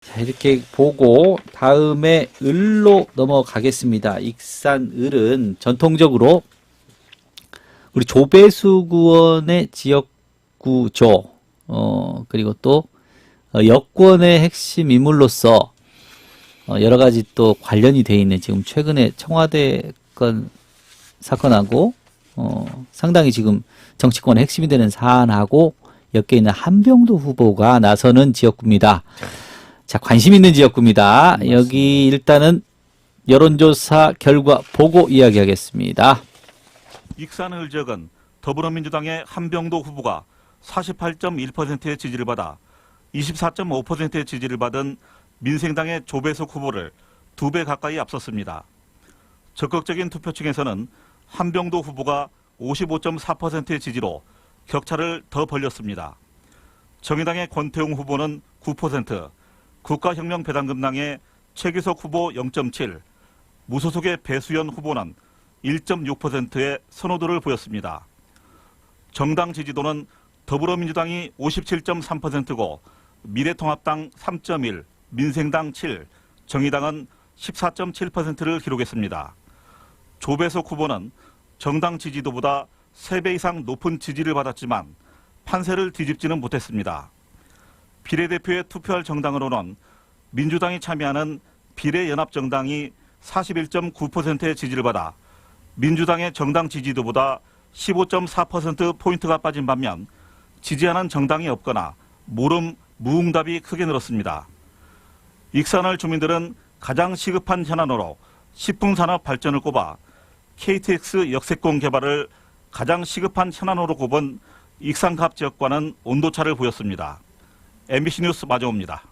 자, 이렇게 보고 다음에 을로 넘어가겠습니다. 익산 을은 전통적으로 우리 조배수 구원의 지역구조, 어, 그리고 또 어, 여권의 핵심 인물로서 어, 여러 가지 또 관련이 돼 있는 지금 최근에 청와대 건 사건하고 어, 상당히 지금 정치권의 핵심이 되는 사안하고 엮여 있는 한병도 후보가 나서는 지역구입니다. 자, 관심 있는 지역구입니다. 여기 일단은 여론조사 결과 보고 이야기하겠습니다. 익산 을 지역은 더불어민주당의 한병도 후보가 48.1%의 지지를 받아 24.5%의 지지를 받은 민생당의 조배석 후보를 두 배 가까이 앞섰습니다. 적극적인 투표층에서는 한병도 후보가 55.4%의 지지로 격차를 더 벌렸습니다. 정의당의 권태웅 후보는 9%, 국가혁명배당금당의 최기석 후보 0.7, 무소속의 배수연 후보는 1.6%의 선호도를 보였습니다. 정당 지지도는 더불어민주당이 57.3%고 미래통합당 3.1, 민생당 7, 정의당은 14.7%를 기록했습니다. 조배석 후보는 정당 지지도보다 3배 이상 높은 지지를 받았지만 판세를 뒤집지는 못했습니다. 비례대표에 투표할 정당으로는 민주당이 참여하는 비례연합정당이 41.9%의 지지를 받아 민주당의 정당 지지도보다 15.4%포인트가 빠진 반면 지지하는 정당이 없거나 모름, 무응답이 크게 늘었습니다. 익산을 주민들은 가장 시급한 현안으로 식품산업 발전을 꼽아 KTX 역세권 개발을 가장 시급한 현안으로 꼽은 익산갑 지역과는 온도차를 보였습니다. MBC 뉴스 마저옵니다.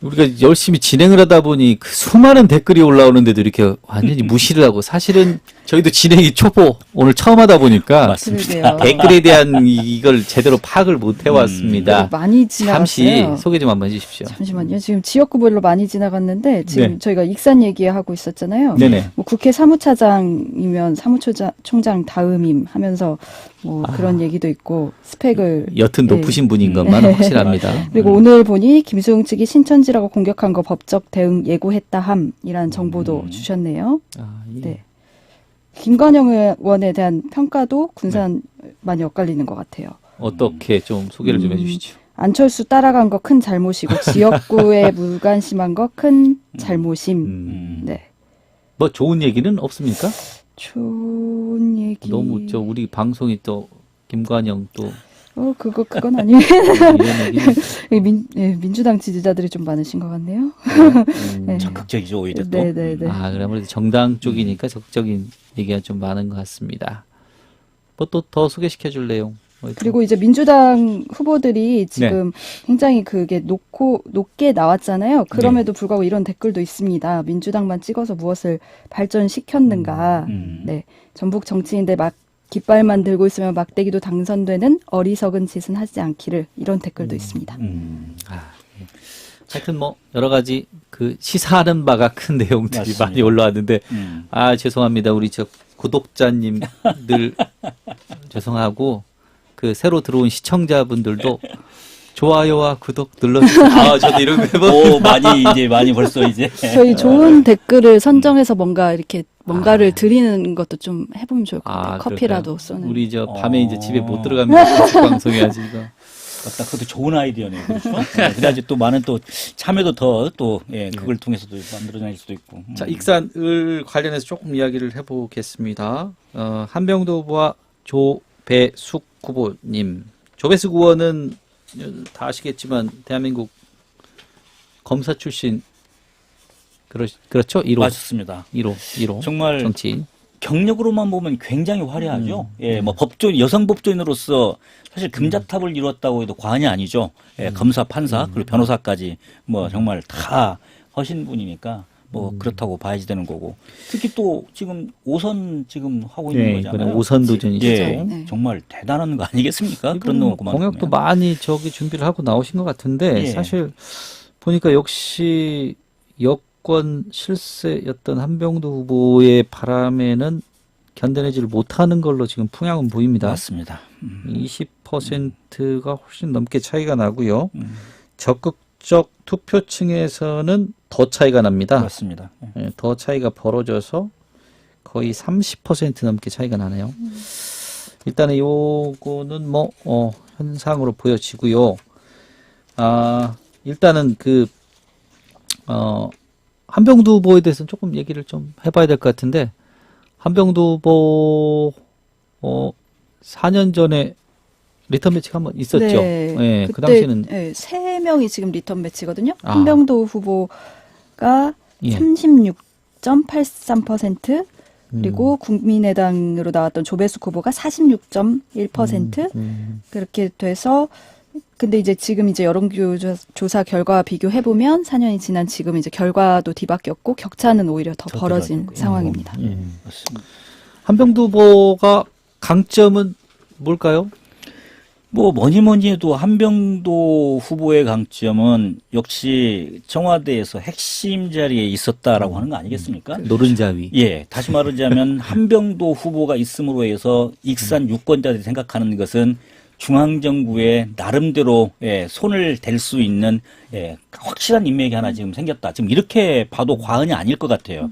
우리가 열심히 진행을 하다 보니 그 수많은 댓글이 올라오는데도 이렇게 완전히 무시를 하고 사실은 저희도 진행이 초보 오늘 처음 하다 보니까 그러게요. 댓글에 대한 이- 이걸 제대로 파악을 못 해왔습니다. 많이 잠시 지나갔어요. 소개 좀 한번 해주십시오. 잠시만요. 지금 지역구별로 많이 지나갔는데 지금 네. 저희가 익산 얘기하고 있었잖아요. 네네. 뭐 국회 사무차장이면 사무총장 다음임 하면서 뭐 아. 그런 얘기도 있고 스펙을 여튼 네. 높으신 분인 것만은 확실합니다. 그리고 오늘 보니 김수용 측이 신천지라고 공격한 거 법적 대응 예고했다 함이라는 정보도 음. 주셨네요. 아, 예. 네. 김관영 의원에 대한 평가도 군산 많이 엇갈리는 것 같아요. 어떻게 좀 소개를 좀 음. 해주시죠. 안철수 따라간 거 큰 잘못이고 지역구에 무관심한 거 큰 잘못임. 음. 네. 뭐 좋은 얘기는 없습니까? 좋은 얘기. 너무 저 우리 방송이 또 김관영 또 어 그거 그건 아니에요. 이런 얘기는 민 예, 민주당 지지자들이 좀 많으신 것 같네요. 음, 네. 적극적이죠 오히려 또. 네 네 네. 아, 그래 아무래도 정당 쪽이니까 적극적인 얘기가 좀 많은 것 같습니다. 뭐 또 더 소개시켜 줄래요? 뭐 그리고 이제 민주당 네. 후보들이 지금 굉장히 그게 높고 높게 나왔잖아요. 그럼에도 네. 불구하고 이런 댓글도 있습니다. 민주당만 찍어서 무엇을 발전시켰는가. 음. 네. 전북 정치인들 막 깃발만 들고 있으면 막대기도 당선되는 어리석은 짓은 하지 않기를 이런 댓글도 있습니다. 음. 아, 예. 하여튼 뭐 여러 가지 그 시사하는 바가 큰 내용들이 맞습니다. 많이 올라왔는데 음. 아 죄송합니다 우리 저 구독자님들 죄송하고 그 새로 들어온 시청자분들도 좋아요와 구독 눌러주세요. 아 저도 이런 거 해보. 오 많이 이제 많이 벌써 이제. 저희 좋은 댓글을 선정해서 뭔가 이렇게 뭔가를 아. 드리는 것도 좀 해보면 좋을 것 같아요. 아, 커피라도 그럴까요? 쏘는. 우리 저 밤에 이제 집에 못 어. 들어갑니다. 방송해야지 이거. 맞다. 그것도 좋은 아이디어네요. 그렇죠? 네, 그래야지 또 많은 또 참여도 더 또 예, 그걸 통해서도 만들어낼 수도 있고. 음. 자, 익산을 관련해서 조금 이야기를 해보겠습니다. 어, 한병도 후보와 조배숙 후보님. 조배숙 의원은 다 아시겠지만 대한민국 검사 출신 그렇, 그렇죠? 1호. 맞습니다. 1호. 1호. 정말 정치인. 경력으로만 보면 굉장히 화려하죠. 음. 예, 뭐 법조 여성 법조인으로서 사실 금자탑을 이뤘다고 해도 과언이 아니죠. 예, 음. 검사, 판사 그리고 변호사까지 뭐 정말 다 하신 분이니까 뭐 음. 그렇다고 봐야지 되는 거고 특히 또 지금 오선 지금 하고 있는 네, 거잖아요. 오선 도전이시죠. 예, 네. 정말 대단한 거 아니겠습니까? 그런 놈 공약도 많이 저기 준비를 하고 나오신 것 같은데 예. 사실 보니까 역시 여권 실세였던 한병도 후보의 바람에는 견뎌내지를 못하는 걸로 지금 풍향은 보입니다. 맞습니다. 음. 20%가 훨씬 넘게 차이가 나고요. 음. 적극 지역적 투표층에서는 더 차이가 납니다. 그렇습니다. 예. 예, 더 차이가 벌어져서 거의 30% 넘게 차이가 나네요. 일단은 요거는 뭐, 어, 현상으로 보여지고요. 아, 일단은 그, 어, 한병두 후보에 대해서는 조금 얘기를 좀 해봐야 될 것 같은데, 한병두 후보, 어, 4년 전에 리턴 매치가 한 번 있었죠. 네. 예, 그 당시에는, 네, 세 명이 지금 리턴 매치거든요. 아. 한병도 후보가 예. 36.83% 그리고 국민의당으로 나왔던 조배숙 후보가 46.1% 음, 그렇게 돼서 근데 이제 지금 이제 여론조사 결과 비교해 보면 4년이 지난 지금 이제 결과도 뒤바뀌었고 격차는 오히려 더더 벌어진. 상황입니다. 예. 맞습니다. 한병두 후보가 강점은 뭘까요? 뭐 뭐니 뭐니 해도 한병도 후보의 강점은 역시 청와대에서 핵심 자리에 있었다라고 하는 거 아니겠습니까? 노른자위. 예, 다시 말하자면 한병도 후보가 있음으로 해서 익산 유권자들이 생각하는 것은 중앙정부의 나름대로 예, 손을 댈 수 있는 예, 확실한 인맥이 하나 지금 생겼다. 지금 이렇게 봐도 과언이 아닐 것 같아요.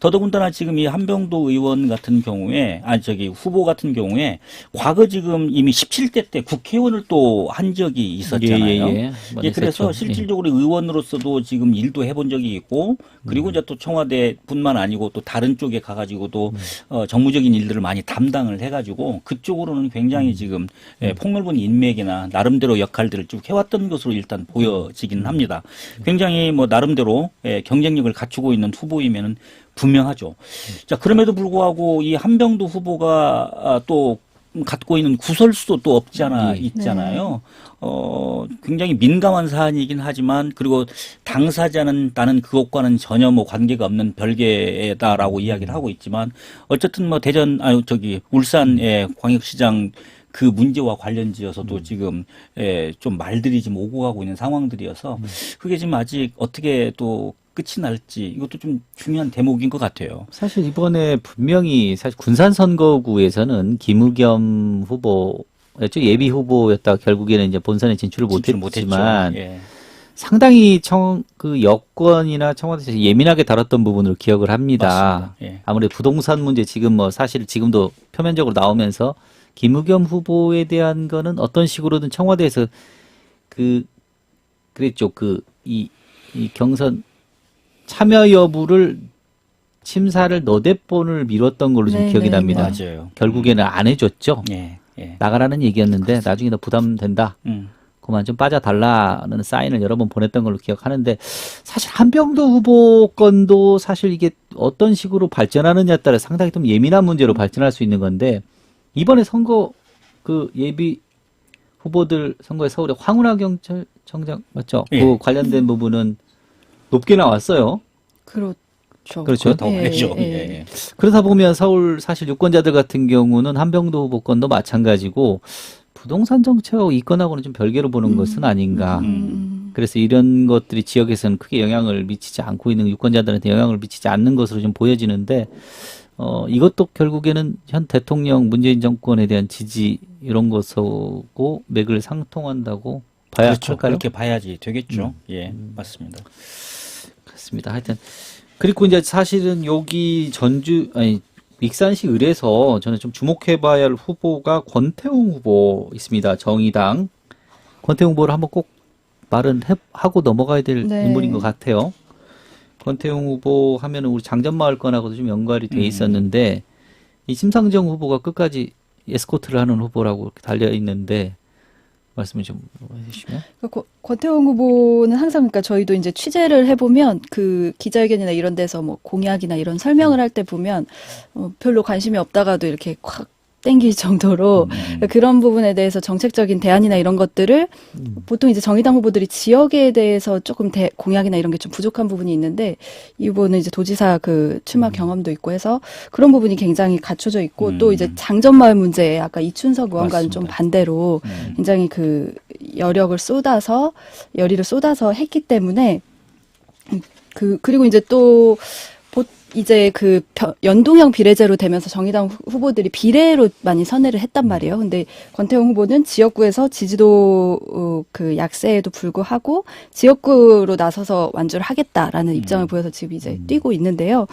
더더군다나 지금 이 한병도 의원 같은 경우에 아니 저기 후보 같은 경우에 과거 지금 이미 17대 때 국회의원을 또 한 적이 있었잖아요. 예, 예, 예. 예, 그래서 있었죠. 실질적으로 의원으로서도 지금 일도 해본 적이 있고 그리고 이제 또 청와대 뿐만 아니고 또 다른 쪽에 가가지고도 어, 정무적인 일들을 많이 담당을 해가지고 그쪽으로는 굉장히 지금 예, 폭넓은 인맥이나 나름대로 역할들을 쭉 해왔던 것으로 일단 보여지 기는 합니다. 굉장히 뭐 나름대로 예, 경쟁력을 갖추고 있는 후보이면은 분명하죠. 자 그럼에도 불구하고 이 한병도 후보가 아, 또 갖고 있는 구설수도 또 없지 않아 예. 있잖아요. 어, 굉장히 민감한 사안이긴 하지만 그리고 당사자는 나는 그것과는 전혀 뭐 관계가 없는 별개다라고 이야기를 하고 있지만 어쨌든 뭐 대전 아유 저기 울산의 광역시장 그 문제와 관련지어서도 지금 예, 좀 말들이 지금 오고 가고 있는 상황들이어서 그게 지금 아직 어떻게 또 끝이 날지 이것도 좀 중요한 대목인 것 같아요. 사실 이번에 분명히 사실 군산 선거구에서는 김의겸 후보였죠 예비 후보였다 가 결국에는 이제 본선에 진출을 못했지만 예. 상당히 청 그 여권이나 청와대에서 예민하게 다뤘던 부분으로 기억을 합니다. 예. 아무래도 부동산 문제 지금 뭐 사실 지금도 표면적으로 나오면서 김의겸 후보에 대한 거는 어떤 식으로든 청와대에서 그 그랬죠 그이 이 경선 참여 여부를 심사를 너댓 번을 미뤘던 걸로 좀 네, 기억이 네, 납니다. 맞아요. 결국에는 안 해줬죠. 예. 예. 나가라는 얘기였는데 나중에 너 부담된다. 음. 그만 좀 빠져달라는 사인을 여러 번 보냈던 걸로 기억하는데 사실 한병도 후보 건도 사실 이게 어떤 식으로 발전하느냐에 따라 상당히 좀 예민한 문제로 발전할 수 있는 건데 이번에 선거 그 예비 후보들 선거에 서울의 황운하 경찰청장 맞죠? 예. 그 관련된 부분은 높게 나왔어요. 그렇죠. 그렇죠. 그렇다고 예, 말이죠. 예. 예. 예. 그러다 보면 서울 사실 유권자들 같은 경우는 한병도 후보 건도 마찬가지고 부동산 정책 이건하고는 좀 별개로 보는 것은 아닌가. 음. 그래서 이런 것들이 지역에서는 크게 영향을 미치지 않고 있는 유권자들한테 영향을 미치지 않는 것으로 좀 보여지는데 어 이것도 결국에는 현 대통령 문재인 정권에 대한 지지 이런 것하고 맥을 상통한다고 봐야 그렇죠. 할까요? 그렇게 봐야지 되겠죠. 예, 맞습니다. 그렇습니다. 하여튼 그리고 이제 사실은 여기 전주 아니 익산시 을에서 저는 좀 주목해봐야 할 후보가 권태웅 후보 있습니다. 정의당 권태웅 후보를 한번 꼭 말은 해- 하고 넘어가야 될 네. 인물인 것 같아요. 권태웅 후보 하면은 우리 장전마을 건하고도 좀 연관이 돼 음. 있었는데 이 심상정 후보가 끝까지 에스코트를 하는 후보라고 이렇게 달려 있는데 말씀을 좀 해주시면. 그 고- 권태웅 후보는 항상 그러니까 저희도 이제 취재를 해보면 그 기자회견이나 이런 데서 뭐 공약이나 이런 설명을 할 때 보면 어, 별로 관심이 없다가도 이렇게 확 땡길 정도로 그러니까 그런 부분에 대해서 정책적인 대안이나 이런 것들을 보통 이제 정의당 후보들이 지역에 대해서 조금 대, 공약이나 이런 게 좀 부족한 부분이 있는데 이 후보는 이제 도지사 그 출마 경험도 있고 해서 그런 부분이 굉장히 갖춰져 있고 음. 또 이제 장전마을 문제에 아까 이춘석 의원과는 좀 맞습니다. 반대로 음. 굉장히 그 여력을 쏟아서 열의를 쏟아서 했기 때문에 그 그리고 이제 또 보- 이제 그 벼- 연동형 비례제로 되면서 정의당 후- 후보들이 비례로 많이 선회를 했단 말이에요. 근데 권태용 후보는 지역구에서 지지도 어, 그 약세에도 불구하고 지역구로 나서서 완주를 하겠다라는 입장을 보여서 지금 이제 뛰고 있는데요.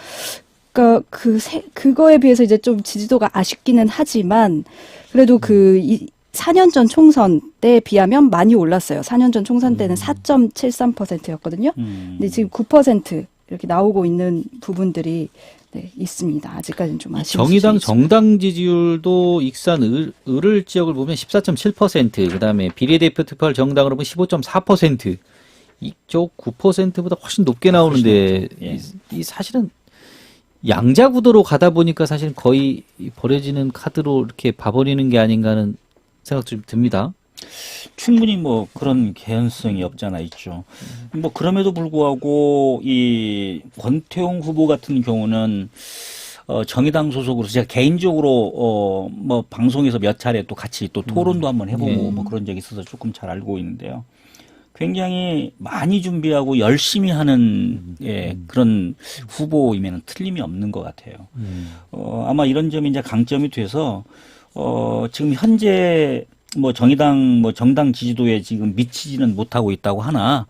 그러니까 그 세, 그거에 비해서 이제 좀 지지도가 아쉽기는 하지만 그래도 그 이, 4년 전 총선 때에 비하면 많이 올랐어요. 4년 전 총선 때는 4.73%였거든요. 음. 근데 지금 9% 이렇게 나오고 있는 부분들이 네, 있습니다. 아직까지는 좀 아쉬운 정의당. 정당 지지율도 익산 을, 을을 지역을 보면 14.7%, 그다음에 비례대표 투표할 정당으로 보면 15.4%. 이쪽 9%보다 훨씬 높게 나오는데 높죠. 예. 이, 이 사실은 양자 구도로 가다 보니까 사실 거의 이 버려지는 카드로 이렇게 봐버리는 게 아닌가 하는 생각도 좀 듭니다. 충분히 뭐 그런 개연성이 없잖아 있죠. 뭐 그럼에도 불구하고 이 권태용 후보 같은 경우는 어 정의당 소속으로 제가 개인적으로 어 뭐 방송에서 몇 차례 또 같이 또 토론도 한번 해보고 예. 뭐 그런 적이 있어서 조금 잘 알고 있는데요. 굉장히 많이 준비하고 열심히 하는 예 그런 후보이면 틀림이 없는 것 같아요. 어, 아마 이런 점이 이제 강점이 돼서, 어, 지금 현재 뭐 정의당, 뭐 정당 지지도에 지금 미치지는 못하고 있다고 하나,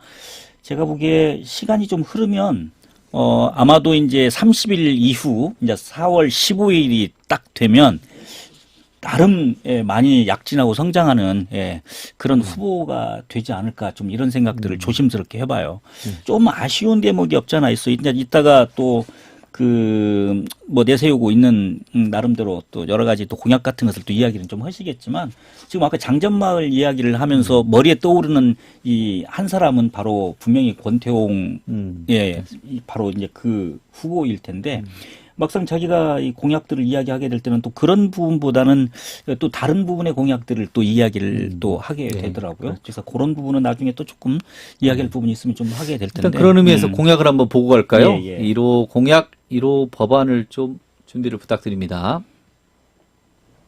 제가 보기에 시간이 좀 흐르면, 어, 아마도 이제 30일 이후, 이제 4월 15일이 딱 되면, 나름 예, 많이 약진하고 성장하는 예, 그런 후보가 되지 않을까 좀 이런 생각들을 조심스럽게 해봐요. 좀 아쉬운 대목이 없잖아 있어. 이제 이따가 또 그 뭐 내세우고 있는 음, 나름대로 또 여러 가지 또 공약 같은 것을 또 이야기는 좀 하시겠지만 지금 아까 장전마을 이야기를 하면서 머리에 떠오르는 이 한 사람은 바로 분명히 권태용 음. 예, 이 바로 이제 그 후보일 텐데 막상 자기가 이 공약들을 이야기하게 될 때는 또 그런 부분보다는 또 다른 부분의 공약들을 또 이야기를 또 하게 네, 되더라고요. 그래서 그런 부분은 나중에 또 조금 이야기할 부분이 있으면 좀 하게 될 텐데. 일단 그런 의미에서 음. 공약을 한번 보고 갈까요? 예, 예. 1호 공약, 1호 법안을 좀 준비를 부탁드립니다.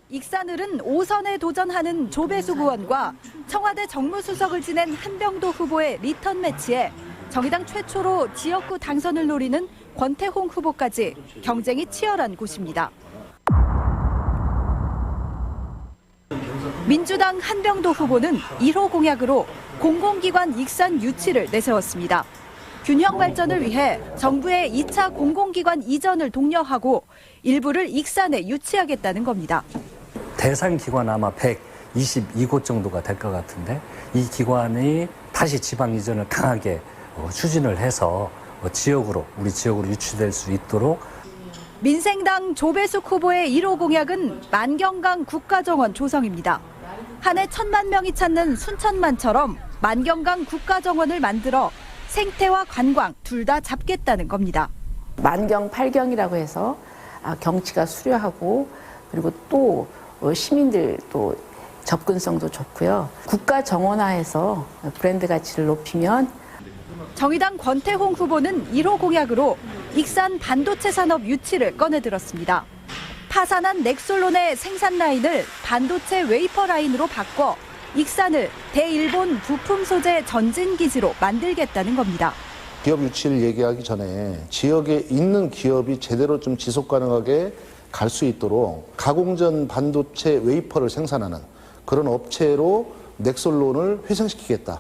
익산을은 5선에 도전하는 조배수 의원과 청와대 정무수석을 지낸 한병도 후보의 리턴 매치에 정의당 최초로 지역구 당선을 노리는 권태홍 후보까지 경쟁이 치열한 곳입니다. 민주당 한병도 후보는 1호 공약으로 공공기관 익산 유치를 내세웠습니다. 균형 발전을 위해 정부의 2차 공공기관 이전을 독려하고 일부를 익산에 유치하겠다는 겁니다. 대상 기관 아마 122곳 정도가 될 것 같은데 이 기관이 다시 지방 이전을 강하게 어, 추진을 해서 어, 지역으로 우리 지역으로 유치될 수 있도록 민생당 조배숙 후보의 1호 공약은 만경강 국가정원 조성입니다. 한 해 천만 명이 찾는 순천만처럼 만경강 국가정원을 만들어 생태와 관광 둘 다 잡겠다는 겁니다. 만경 팔경이라고 해서 아, 경치가 수려하고 그리고 또 어, 시민들 또 접근성도 좋고요. 국가 정원화해서 브랜드 가치를 높이면 정의당 권태홍 후보는 1호 공약으로 익산 반도체 산업 유치를 꺼내들었습니다. 파산한 넥솔론의 생산 라인을 반도체 웨이퍼 라인으로 바꿔 익산을 대일본 부품 소재 전진 기지로 만들겠다는 겁니다. 기업 유치를 얘기하기 전에 지역에 있는 기업이 제대로 좀 지속 가능하게 갈 수 있도록 가공전 반도체 웨이퍼를 생산하는 그런 업체로 넥솔론을 회생시키겠다.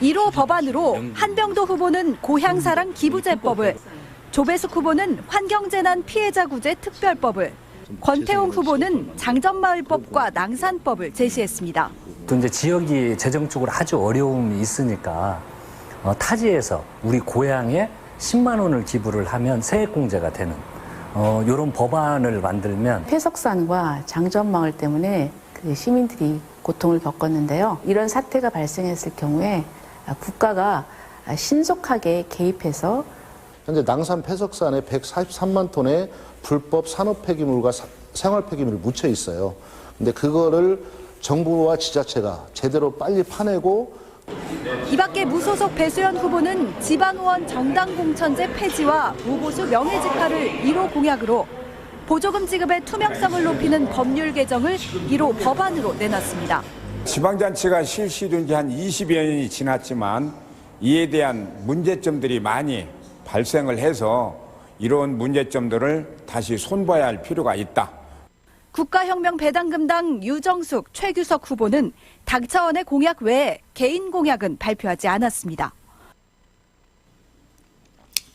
1호 법안으로 한병도 후보는 고향사랑 기부제법을, 조배숙 후보는 환경재난 피해자 구제 특별법을, 권태홍 후보는 장전마을법과 낭산법을 제시했습니다. 또 이제 지역이 재정적으로 아주 어려움이 있으니까 어, 타지에서 우리 고향에 10만 원을 기부를 하면 세액공제가 되는 어, 이런 법안을 만들면 폐석산과 장전마을 때문에 그 시민들이 고통을 겪었는데요. 이런 사태가 발생했을 경우에 아, 국가가 아, 신속하게 개입해서 현재 낭산 폐석산에 143만 톤의 불법 산업 폐기물과 사- 생활 폐기물이 묻혀 있어요. 근데 그거를 정부와 지자체가 제대로 빨리 파내고 이 밖에 무소속 배수연 후보는 지방의원 정당 공천제 폐지와 무보수 명예직화를 1호 공약으로 보조금 지급의 투명성을 높이는 법률 개정을 1호 법안으로 내놨습니다. 지방자치가 실시된 지 한 20여 년이 지났지만 이에 대한 문제점들이 많이 발생을 해서 이런 문제점들을 다시 손봐야 할 필요가 있다. 국가혁명 배당금당 유정숙, 최규석 후보는 당 차원의 공약 외에 개인 공약은 발표하지 않았습니다.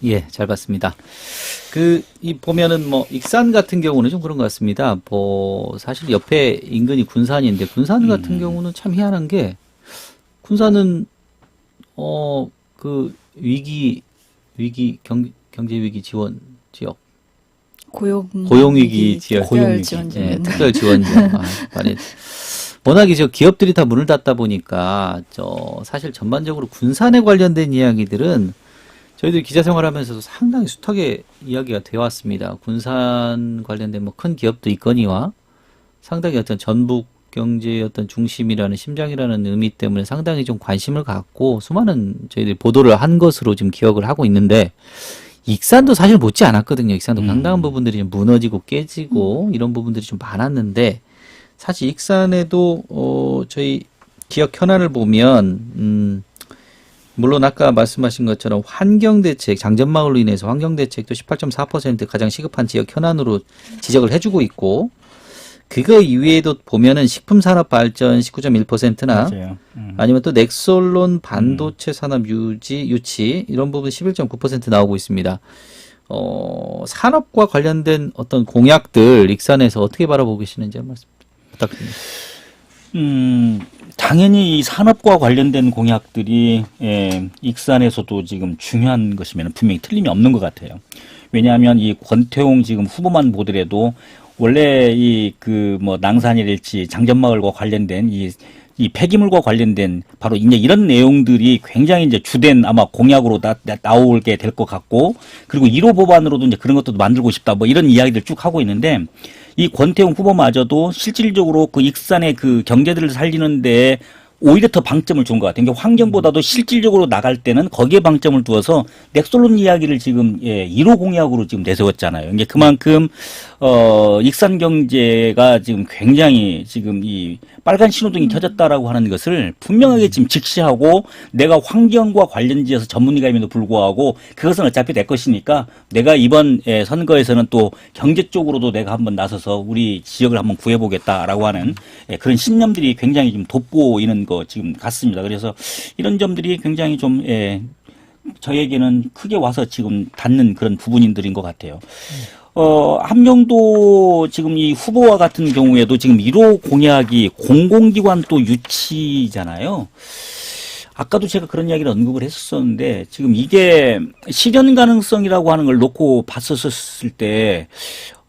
예, 잘 봤습니다. 그, 이 보면은 뭐, 익산 같은 경우는 좀 그런 것 같습니다. 뭐, 사실 옆에 인근이 군산인데, 군산 같은 경우는 참 희한한 게, 군산은, 어, 그, 위기, 위기, 경, 경제 위기 지원 지역, 고용 고용 위기 지역, 특별 고용 위기. 지원금. 예, 특별 지원 지역. 아, 많이. 워낙에 저 기업들이 다 문을 닫다 보니까, 저, 사실 전반적으로 군산에 관련된 이야기들은 저희들 기자 생활하면서도 상당히 숱하게 이야기가 되어 왔습니다. 군산 관련된 뭐 큰 기업도 있거니와 상당히 어떤 전북 경제의 어떤 중심이라는 심장이라는 의미 때문에 상당히 좀 관심을 갖고 수많은 저희들이 보도를 한 것으로 지금 기억을 하고 있는데 익산도 사실 못지 않았거든요. 익산도 상당한 부분들이 좀 무너지고 깨지고 이런 부분들이 좀 많았는데 사실 익산에도 어 저희 지역 현안을 보면 음 물론 아까 말씀하신 것처럼 환경 대책, 장전마을로 인해서 환경 대책도 18.4% 가장 시급한 지역 현안으로 지적을 해주고 있고, 그거 이외에도 보면은 식품 산업 발전 19.1%나 맞아요. 음. 아니면 또 넥솔론 반도체 산업 유지, 유치, 이런 부분 11.9% 나오고 있습니다. 어, 산업과 관련된 어떤 공약들, 익산에서 어떻게 바라보고 계시는지 한 말씀 부탁드립니다. 음, 당연히 이 산업과 관련된 공약들이 예, 익산에서도 지금 중요한 것이면 분명히 틀림이 없는 것 같아요. 왜냐하면 이 권태홍 지금 후보만 보더라도 원래 이 그 뭐 낭산이랄지 장전마을과 관련된 이 이 폐기물과 관련된 바로 이제 이런 내용들이 굉장히 이제 주된 아마 공약으로 나, 나- 나오게 될 것 같고 그리고 1호 법안으로도 이제 그런 것도 만들고 싶다 뭐 이런 이야기들 쭉 하고 있는데 이 권태웅 후보마저도 실질적으로 그 익산의 그 경제들을 살리는데 오히려 더 방점을 준 것 같아요. 그러니까 환경보다도 실질적으로 나갈 때는 거기에 방점을 두어서 넥솔론 이야기를 지금 예, 1호 공약으로 지금 내세웠잖아요. 이게 그만큼 어 익산 경제가 지금 굉장히 지금 이 빨간 신호등이 켜졌다라고 하는 것을 분명하게 지금 직시하고 내가 환경과 관련지어서 전문가임에도 불구하고 그것은 어차피 내 것이니까 내가 이번 예, 선거에서는 또 경제 쪽으로도 내가 한번 나서서 우리 지역을 한번 구해보겠다라고 하는 예, 그런 신념들이 굉장히 좀 돋보이는 것 지금 같습니다. 그래서 이런 점들이 굉장히 좀 예, 저에게는 크게 와서 지금 닿는 그런 부분들인 것 같아요. 어, 함경도 지금 이 후보와 같은 경우에도 지금 1호 공약이 공공기관 또 유치잖아요. 아까도 제가 그런 이야기를 언급을 했었는데 지금 이게 실현 가능성이라고 하는 걸 놓고 봤었을 때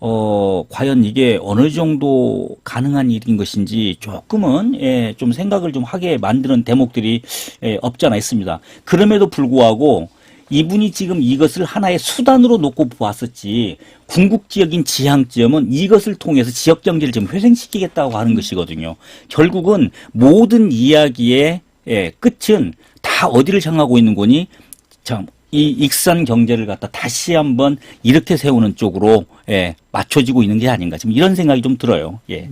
어, 과연 이게 어느 정도 가능한 일인 것인지 조금은, 예, 좀 생각을 좀 하게 만드는 대목들이, 예, 없지 않아 있습니다. 그럼에도 불구하고, 이분이 지금 이것을 하나의 수단으로 놓고 보았었지, 궁극지역인 지향점은 이것을 통해서 지역 경제를 좀 회생시키겠다고 하는 것이거든요. 결국은 모든 이야기의, 예, 끝은 다 어디를 향하고 있는 거니? 참, 이 익산 경제를 갖다 다시 한번 이렇게 세우는 쪽으로 예, 맞춰지고 있는 게 아닌가 지금 이런 생각이 좀 들어요. 예.